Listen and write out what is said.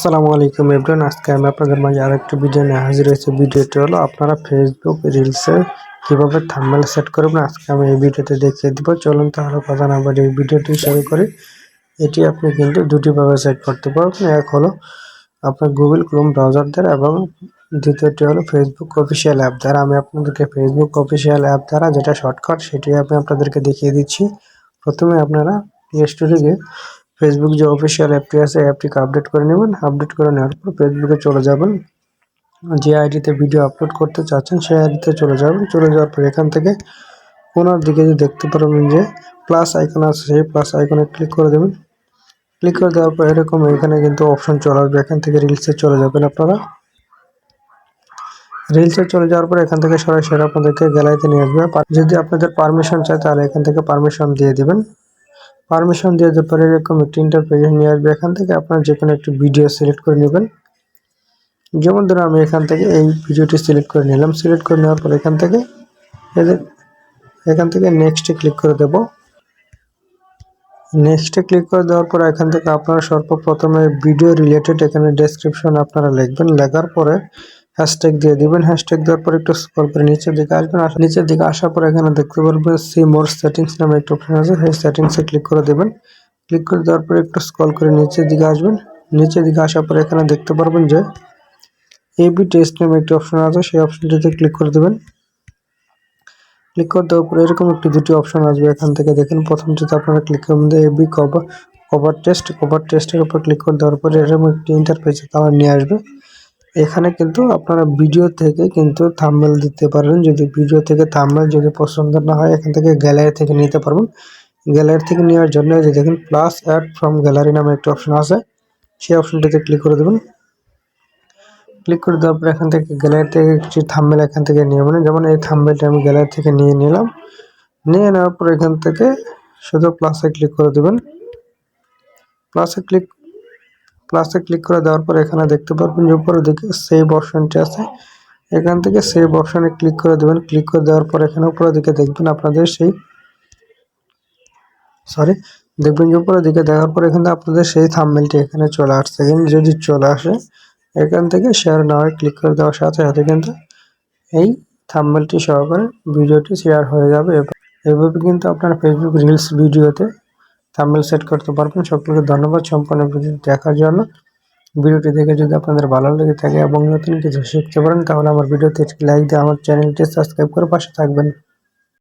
আসসালামু আলাইকুম এভরিওয়ান আজকে আমি আপনাদের মাঝে আরেকটি ভিডিও নিয়ে হাজির হয়েছি। ভিডিওটি হলো আপনারা ফেসবুক রিলসে কীভাবে থাম্বেল সেট করবেন? আজকে আমি এই ভিডিওতে দেখিয়ে দিব। চলুন তাহলে কথা না বলে এই ভিডিওটি শুরু করি। এটি আপনি কিন্তু দুটিভাবে সেট করতে পারবেন। এক হলো আপনার গুগল ক্রোম ব্রাউজার দ্বারা এবং দ্বিতীয়টি হলো ফেসবুক অফিসিয়াল অ্যাপ দ্বারা। আমি আপনাদেরকে ফেসবুক অফিসিয়াল অ্যাপ দ্বারা যেটা শর্টকাট সেটি আমি আপনাদেরকে দেখিয়ে দিচ্ছি। প্রথমে আপনারা প্লে স্টোরে গিয়ে ফেসবুক যে অফিসিয়াল অ্যাপটি আছে অ্যাপটিকে আপডেট করে নেবেন। আপডেট করে নেওয়ার পর ফেসবুকে চলে যাবেন। যে আইডিতে ভিডিও আপলোড করতে চাচ্ছেন, সেই আইডিতে চলে যাবেন। চলে যাওয়ার পর এখান থেকে কোনার দিকে যে দেখতে পারবেন যে প্লাস আইকন আছে, সেই প্লাস আইকনে ক্লিক করে দেবেন। ক্লিক করে দেওয়ার পর এরকম এখানে কিন্তু অপশন চলে আসবে। এখান থেকে রিলসে চলে যাবেন আপনারা। রিলসে চলে যাওয়ার পর এখান থেকে সরাসরি আপনাদেরকে গ্যালারিতে নিয়ে আসবে। যদি আপনাদের পারমিশন চায় তাহলে এখান থেকে পারমিশন দিয়ে দিবেন। পারমিশন দিয়ে দেওয়ার পরে এরকম একটি ইন্টারপ্রেজ নিয়ে আসবে, এখান থেকে আপনার যে কোনো একটি ভিডিও সিলেক্ট করে নেবেন। যেমন ধরুন আমি এখান থেকে এই ভিডিওটি সিলেক্ট করে নিলাম। সিলেক্ট করে নেওয়ার পর এখান থেকে এখান থেকে নেক্সটে ক্লিক করে দেব। নেক্সটে ক্লিক করে দেওয়ার পর এখান থেকে আপনারা সর্বপ্রথমে ভিডিও রিলেটেড এখানে ডেসক্রিপশন আপনারা লিখবেন। লেখার পরে হ্যাশট্যাগ দিয়ে দিবেন হ্যাশট্যাগ দেওয়ার পর একটু স্ক্রল করে নিচের দিকে আসবেন। নিচের দিকে আসার পর এখানে দেখতে পারবেন সি মোর সেটিংস নামে একটা অপশন আছে, সেই সেটিংসে ক্লিক করে দেবেন। ক্লিক করে দেওয়ার পর একটু স্ক্রল করে নিচের দিকে আসবেন। নিচের দিকে আসার পর এখানে দেখতে পারবেন যে এবি টেস্ট নামে একটি অপশন আছে, সেই অপশনটিতে ক্লিক করে দেবেন। ক্লিক করে দেওয়ার পরে এরকম একটি দুটি অপশন আসবে এখান থেকে। দেখেন, প্রথমটিতে আপনারা ক্লিক করবেন A B cover cover test cover টেস্টের উপর ক্লিক করে দেওয়ার পরে এরকম একটি ইন্টারফেসে তারা নিয়ে আসবে। এখানে কিন্তু আপনারা ভিডিও থেকে কিন্তু থাম্বনেল দিতে পারবেন। যদি ভিডিও থেকে থাম্বনেল যদি পছন্দ না হয়, এখান থেকে গ্যালারি থেকে নিতে পারবেন। গ্যালারি থেকে নেওয়ার জন্য যে দেখেন প্লাস অ্যাড ফ্রম গ্যালারি নামে একটা অপশন আছে। সেই অপশনটিতে ক্লিক করে দেবেন। ক্লিক করে দেওয়ার পর এখান থেকে গ্যালারি থেকে কিছু থাম্বনেল এখান থেকে নিয়ে নেবেন। যেমন এই থাম্বনেলটা আমি গ্যালারি থেকে নিয়ে নিলাম। নিয়ে নেওয়ার পর এখান থেকে শুধু প্লাসে ক্লিক করে দেবেন। প্লাসে ক্লিক প্লাসে ক্লিক করে দেওয়ার পর এখানে দেখতে পারবেন যে উপরে দিকে সেভ অপশনটি আছে। এখান থেকে সেভ অপশনে ক্লিক করে দেবেন। ক্লিক করে দেওয়ার পর এখানে উপরের দিকে দেখবেন আপনাদের সেই সরি দেখবেন যে উপরের দিকে দেখার পর এখানে আপনাদের সেই থামমেলটি এখানে চলে আসছে। এখানে যদি চলে আসে, এখান থেকে শেয়ার না হয় ক্লিক করে দেওয়ার সাথে সাথে কিন্তু এই থামমেলটি সহকারে ভিডিওটি শেয়ার হয়ে যাবে। এভাবে কিন্তু আপনার ফেসবুক রিলস ভিডিওতে থাম্বনেল সেট করতে পারবেন। সকলকে ধন্যবাদ। সম্পূর্ণ ভিডিও দেখার জন্য। ভিডিওটি দেখে যদি আপনাদের ভালো লেগে থাকে এবং নতুন কিছু শিখতে পারেন, তাহলে আমার ভিডিওতে একটি লাইক দিয়ে আমার চ্যানেলটি সাবস্ক্রাইব করে পাশে থাকবেন।